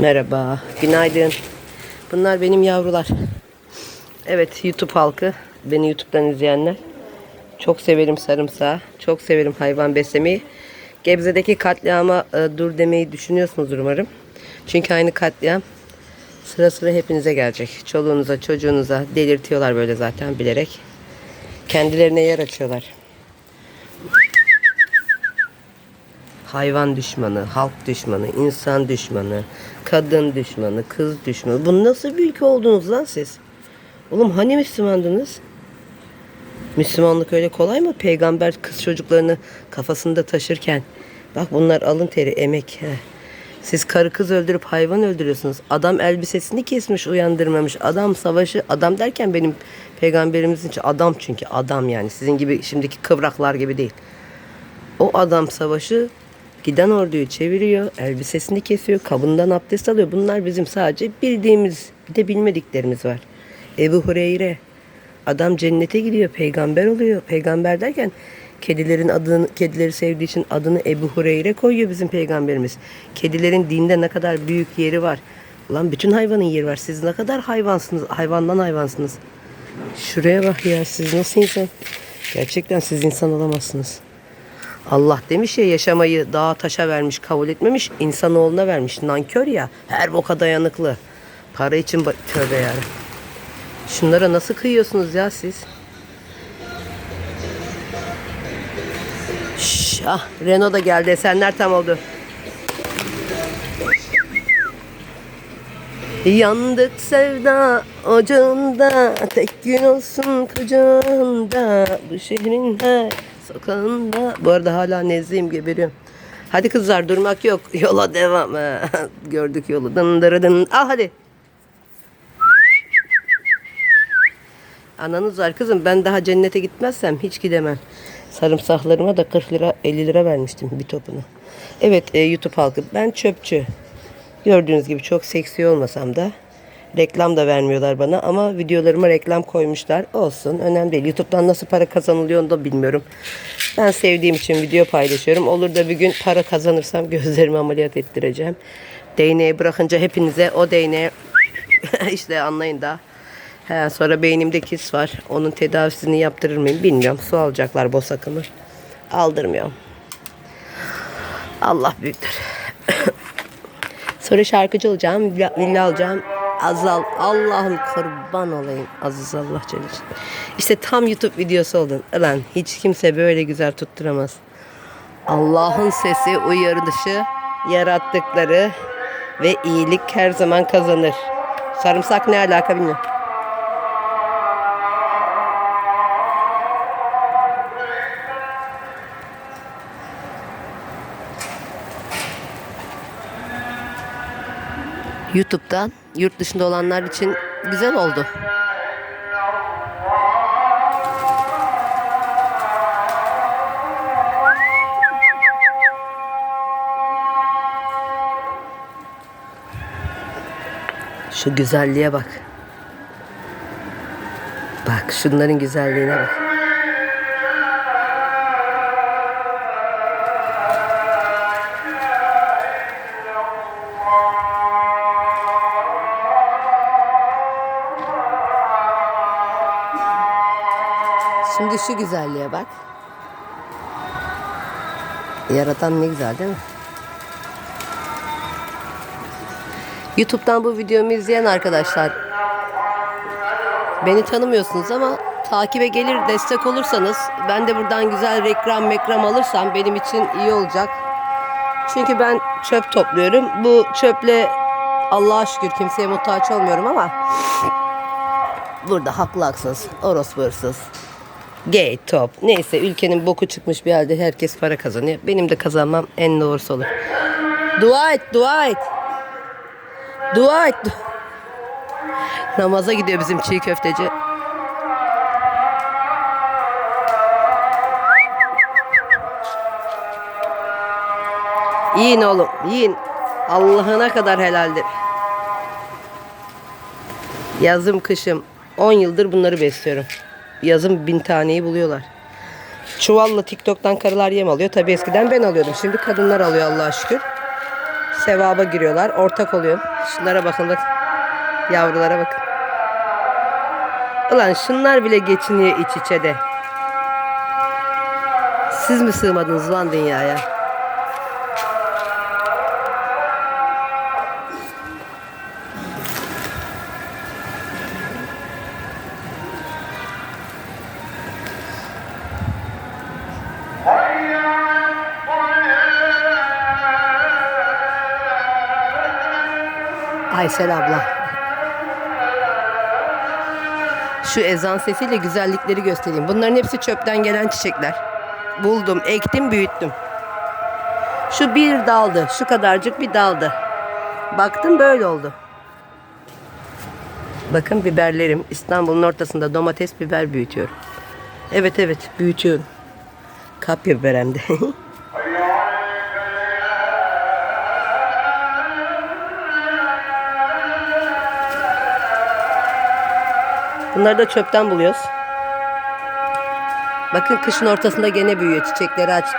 Merhaba, günaydın. Bunlar benim yavrular. Evet, YouTube halkı, beni YouTube'dan izleyenler. Çok severim sarımsağı, çok severim hayvan beslemeyi. Gebze'deki katliama e, dur demeyi düşünüyorsunuzdur umarım. Çünkü aynı katliam sıra sıra hepinize gelecek. Çoluğunuza, çocuğunuza delirtiyorlar böyle zaten bilerek. Kendilerine yer açıyorlar. Hayvan düşmanı, halk düşmanı, insan düşmanı, kadın düşmanı, kız düşmanı. Bu nasıl bir ülke oldunuz lan siz? Oğlum hani Müslümandınız? Müslümanlık öyle kolay mı? Peygamber kız çocuklarını kafasında taşırken. Bak bunlar alın teri, emek. Siz karı kız öldürüp hayvan öldürüyorsunuz. Adam elbisesini kesmiş, uyandırmamış. Adam savaşı, adam derken benim peygamberimizin için adam çünkü adam yani. Sizin gibi şimdiki kıvraklar gibi değil. O adam savaşı giden orduyu çeviriyor, elbisesini kesiyor, kabından abdest alıyor. Bunlar bizim sadece bildiğimiz, bir de bilmediklerimiz var. Ebu Hureyre, adam cennete gidiyor, peygamber oluyor. Peygamber derken kedilerin adını, kedileri sevdiği için adını Ebu Hureyre koyuyor bizim peygamberimiz. Kedilerin dinde ne kadar büyük yeri var. Ulan bütün hayvanın yeri var. Siz ne kadar hayvansınız, hayvandan hayvansınız. Şuraya bak ya, siz nasıl insan? Gerçekten siz insan olamazsınız. Allah demiş ya yaşamayı dağa taşa vermiş kabul etmemiş insanoğluna vermiş. Nankör ya her boka dayanıklı. Para için tövbe yani şunlara nasıl kıyıyorsunuz ya siz? Şş, ah Renault da geldi esenler tam oldu. Yandık sevda ocağında Tek gün olsun kucağında Bu şehrin her sokağında Bu arada hala nezleyim geberiyorum. Hadi kızlar durmak yok. Yola devam. Ha, Gördük yolu. Dın dırı dın. Al hadi. Ananız var kızım ben daha cennete gitmezsem hiç gidemem. Sarımsaklarıma da 40 lira 50 lira vermiştim bir topunu. Evet e, YouTube halkı. Ben çöpçü. Gördüğünüz gibi çok seksi olmasam da reklam da vermiyorlar bana ama videolarıma reklam koymuşlar. Olsun önemli değil. YouTube'dan nasıl para kazanılıyor onu da bilmiyorum. Ben sevdiğim için video paylaşıyorum. Olur da bir gün para kazanırsam gözlerimi ameliyat ettireceğim. Değneği bırakınca hepinize o değneğe işte anlayın da. He, sonra beynimde kis var. Onun tedavisini yaptırır mıyım bilmiyorum. Su alacaklar boz akımı. Aldırmıyorum. Allah büyüktür. Sonra şarkıcı olacağım, villa alacağım. Azal, Allah'ım kurban olayım. Aziz Allah Celle. İşte tam YouTube videosu oldun. Ulan hiç kimse böyle güzel tutturamaz. Allah'ın sesi uyarılışı, yarattıkları ve iyilik her zaman kazanır. Sarımsak ne alaka bilmiyorum. YouTube'dan yurt dışında olanlar için güzel oldu. Şu güzelliğe bak. Bak şunların güzelliğine bak. Şu güzelliğe bak. Yaratan ne güzel değil mi? YouTube'dan bu videomu izleyen arkadaşlar beni tanımıyorsunuz ama takibe gelir destek olursanız ben de buradan güzel reklam mekram alırsam benim için iyi olacak. Çünkü ben çöp topluyorum. Bu çöple Allah'a şükür kimseye muhtaç olmuyorum ama burada haklı haksız, orospu gay top neyse ülkenin boku çıkmış bir halde herkes para kazanıyor. Benim de kazanmam en doğrusu olur. Dua et, dua et. Dua et. Namaza gidiyor bizim çiğ köfteci. Yiyin oğlum, yiyin. Allah'ına kadar helaldir. Yazım kışım 10 yıldır bunları besliyorum. Yazın bin taneyi buluyorlar. Çuvalla TikTok'tan karılar yem alıyor. Tabii eskiden ben alıyordum. Şimdi kadınlar alıyor Allah'a şükür. Sevaba giriyorlar. Ortak oluyor. Şunlara bakın bak. Yavrulara bakın. Ulan şunlar bile geçiniyor iç içe de. Siz mi sığmadınız lan dünyaya? Aysel abla. Şu ezan sesiyle güzellikleri göstereyim. Bunların hepsi çöpten gelen çiçekler. Buldum, ektim, büyüttüm. Şu bir daldı, şu kadarcık bir daldı. Baktım böyle oldu. Bakın biberlerim. İstanbul'un ortasında domates biber büyütüyorum. Evet evet büyütüyorum. Kapya biber de. Bunları da çöpten buluyoruz. Bakın kışın ortasında gene büyüyor. Çiçekleri açtı.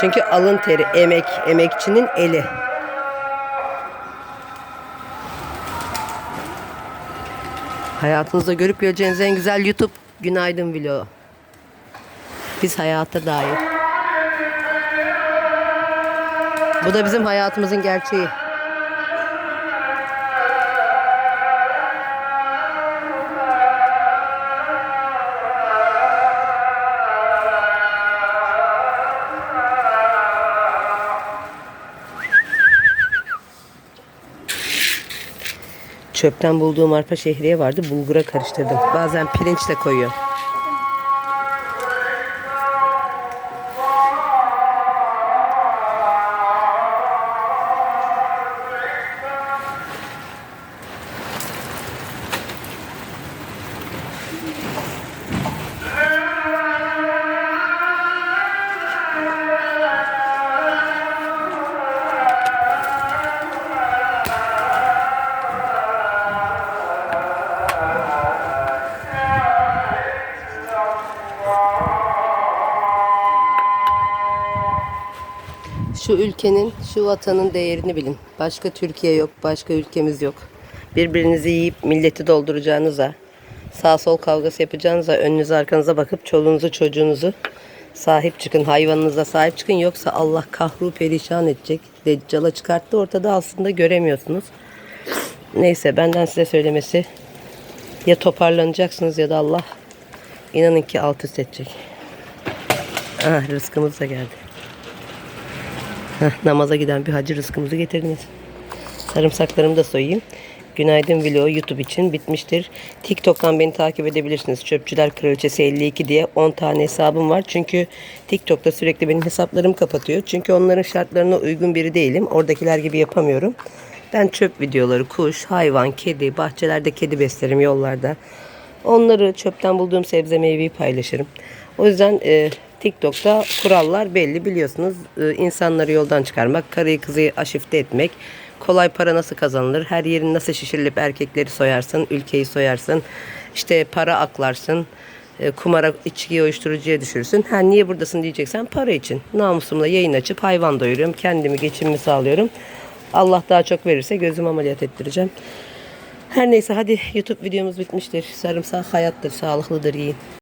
Çünkü alın teri, emek, emekçinin eli. Hayatınızda görüp göreceğiniz en güzel YouTube Günaydın Vlogu. Biz hayata dair. Bu da bizim hayatımızın gerçeği. Çöpten bulduğum arpa şehriye vardı. Bulgura karıştırdım. Bazen pirinçle koyuyor. Şu ülkenin, şu vatanın değerini bilin. Başka Türkiye yok, başka ülkemiz yok. Birbirinizi yiyip milleti dolduracağınıza, sağ sol kavgası yapacağınıza, önünüze arkanıza bakıp çoluğunuzu çocuğunuzu sahip çıkın. Hayvanınıza sahip çıkın. Yoksa Allah kahru perişan edecek. Deccala çıkarttı ortada aslında göremiyorsunuz. Neyse benden size söylemesi ya toparlanacaksınız ya da Allah inanın ki alt üst edecek. Ah rızkımız da geldi. Heh, namaza giden bir hacı rızkımızı getirdiniz. Sarımsaklarımı da soyayım. Günaydın vlogu YouTube için bitmiştir. TikTok'tan beni takip edebilirsiniz. Çöpçüler Kraliçesi 52 diye 10 tane hesabım var. Çünkü TikTok'ta sürekli benim hesaplarım kapatıyor. Çünkü onların şartlarına uygun biri değilim. Oradakiler gibi yapamıyorum. Ben çöp videoları, kuş, hayvan, kedi, bahçelerde kedi beslerim yollarda. Onları çöpten bulduğum sebze meyveyi paylaşırım. O yüzden e, TikTok'ta kurallar belli biliyorsunuz. E, insanları yoldan çıkarmak, karıyı kızı aşifte etmek, kolay para nasıl kazanılır, her yerin nasıl şişirilip erkekleri soyarsın, ülkeyi soyarsın, işte para aklarsın, e, kumara, içkiye, uyuşturucuya düşürsün. Ha niye buradasın diyeceksen para için. Namusumla yayın açıp hayvan doyuruyorum, kendimi geçimimi sağlıyorum. Allah daha çok verirse gözüm ameliyat ettireceğim. Her neyse hadi YouTube videomuz bitmiştir. Sarımsak hayattır, sağlıklıdır, yiyin.